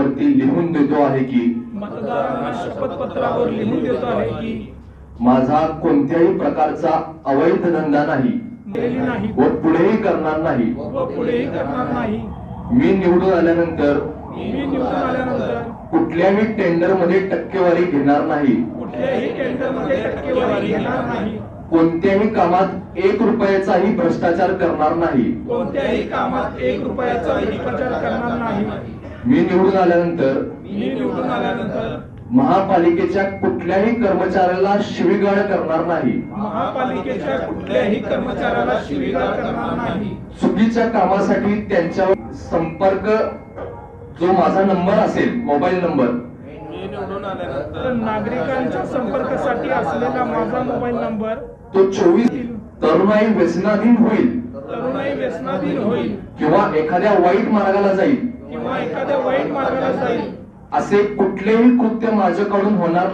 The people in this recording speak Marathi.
शपथपत्रावरती लिहून देतो आहे की मतदारांना शपथपत्रावर लिहून देतो आहे की माझा कोणत्याही प्रकारचा अवैध धंदा नाही. व पुढेही करणार नाही. व पुढेही करणार नाही. मी निवडून आल्यानंतर मी निवडून आल्यानंतर कुठल्याही टेंडरमध्ये टक्केवारी घेणार नाही. कुठल्याही टेंडरमध्ये टक्केवारी घेणार नाही. कोणत्याही कामात एक रुपयाचाही भ्रष्टाचार करणार नाही. कोणत्याही कामात एक रुपयाचा भ्रष्टाचार करणार नाही. मी निवडून आल्यानंतर मी निवडून आल्यानंतर महापालिकेच्या कुठल्याही कर्मचाऱ्याला शिवीगाळ करणार नाही. महापालिकेच्या कुठल्याही कर्मचाऱ्याला शिवीगाळ करणार नाही. चुकीच्या कामासाठी त्यांच्या संपर्क जो माझा नंबर असेल मोबाईल नंबर तर नागरिकांच्या संपर्कासाठी असलेला माझा मोबाईल नंबर तो चोवीस तरुणाई व्यसनाधीन होईल. तरुणाई व्यसनाधीन होईल. किंवा एखाद्या वाईट मार्गाला जाईल. किंवा एखाद्या वाईट मार्गाला जाईल. असे कुठलेही कृत्य माझ्याकडून होणार